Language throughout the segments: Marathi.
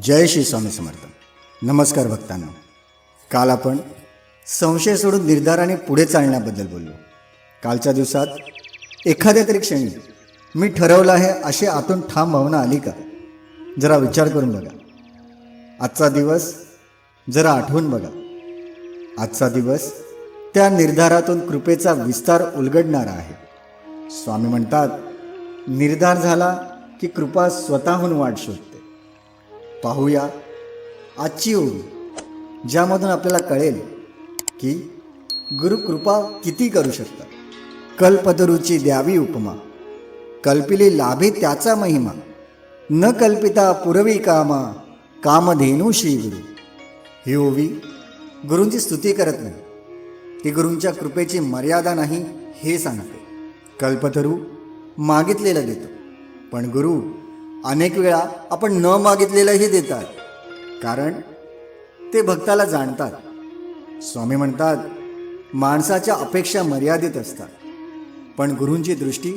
जय श्री स्वामी समर्थ. नमस्कार भक्तांना. काल आपण संशय सोडून निर्धाराने पुढे चालण्याबद्दल बोललो. कालच्या दिवसात एखाद्या तरी क्षणी मी ठरवलं आहे अशी आतून ठाम भावना आली का? जरा विचार करून बघा. आजचा दिवस जरा आठवून बघा. आजचा दिवस त्या निर्धारातून कृपेचा विस्तार उलगडणारा आहे. स्वामी म्हणतात निर्धार झाला की कृपा स्वतःहून वाट शोध. पाहूया. आजची ओवी ज्यामधून आपल्याला कळेल की गुरुकृपा किती करू शकतात. कल्पतरूची द्यावी उपमा कल्पिली लाभे त्याचा महिमा. न कल्पिता पुरवी कामा कामधेनू श्री गुरु. ही ओवी गुरूंची स्तुती करत नाही. ती गुरूंच्या कृपेची मर्यादा नाही हे सांगते. कल्पतरू मागितलेलं देतो. पण गुरु अनेक वेळा आपण न मागितलेलंही देतात. कारण ते भक्ताला जाणतात. स्वामी म्हणतात माणसाच्या अपेक्षा मर्यादित असतात. पण गुरूंची दृष्टी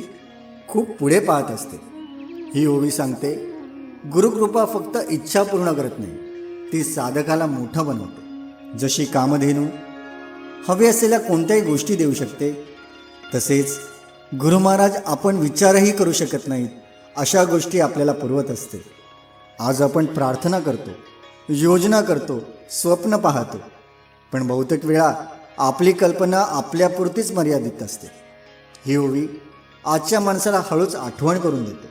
खूप पुढे पाहत असते. ही ओवी सांगते गुरुकृपा फक्त इच्छा पूर्ण करत नाही ती साधकाला मोठं बनवते. जशी कामधेनू हवी असलेल्या कोणत्याही गोष्टी देऊ शकते तसेच गुरु महाराज आपण विचारही करू शकत नाहीत. अशा गोष्टी आपल्याला पुरवत असते. आज आपण प्रार्थना करतो योजना करतो स्वप्न पाहतो. पण बहुतेक वेळा आपली कल्पना आपल्यापुरतीच मर्यादित असते. ही ओवी आजच्या माणसाला हळूच आठवण करून देते.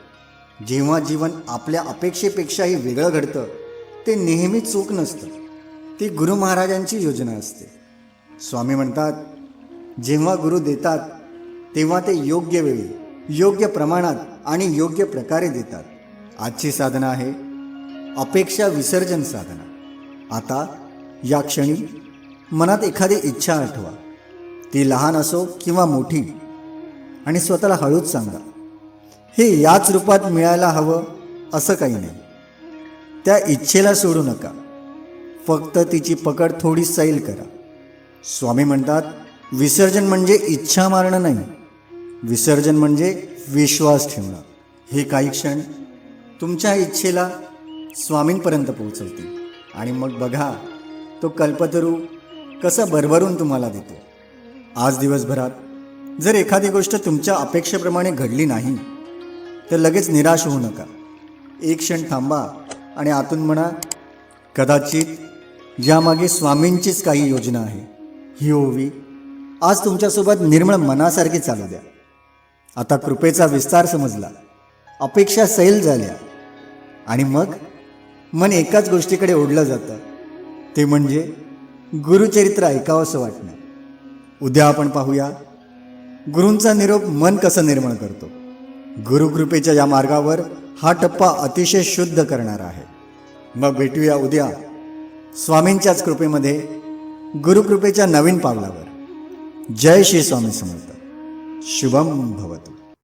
जेव्हा जीवन आपल्या अपेक्षेपेक्षाही वेगळं घडतं ते नेहमी चूक नसतं. ती गुरु महाराजांची योजना असते. स्वामी म्हणतात जेव्हा गुरु देतात तेव्हा ते योग्य वेळी योग्य प्रमाणात आणि योग्य प्रकारे देतात. आजची साधना आहे अपेक्षा विसर्जन साधना. आता या क्षणी मनात एखादी इच्छा आठवा. ती लहान असो किंवा मोठी आणि स्वतःला हळूच सांगा हे याच रूपात मिळायला हवं असं काही नाही. त्या इच्छेला सोडू नका. फक्त तिची पकड थोडी सैल करा. स्वामी म्हणतात विसर्जन म्हणजे इच्छा मारणं नाही विसर्जन म्हणजे विश्वास ठेवणं. हे काही क्षण तुमच्या इच्छेला स्वामींपर्यंत पोहोचवतील. आणि मग बघा तो कल्पतरू कसं भरभरून तुम्हाला देतो. आज दिवसभरात जर एखादी गोष्ट तुमच्या अपेक्षेप्रमाणे घडली नाही तर लगेच निराश होऊ नका. एक क्षण थांबा आणि आतून म्हणा कदाचित यामागे स्वामींचीच काही योजना आहे ही ओवी आज तुमच्यासोबत निर्मळ मनासारखी चालू द्या. आता कृपेचा विस्तार समजला. अपेक्षा सैल झाल्या. आणि मग मन एकाच गोष्टीकडे ओढलं जातं. ते म्हणजे गुरुचरित्र ऐकावंसं वाटणं. उद्या आपण पाहूया गुरूंचा निरोप मन कसं निर्माण करतो. गुरुकृपेच्या या मार्गावर हा टप्पा अतिशय शुद्ध करणारा आहे. मग भेटूया उद्या स्वामींच्याच कृपेमध्ये गुरुकृपेच्या नवीन पावलावर. जय श्री स्वामी समर्थ. शुभम भवतु।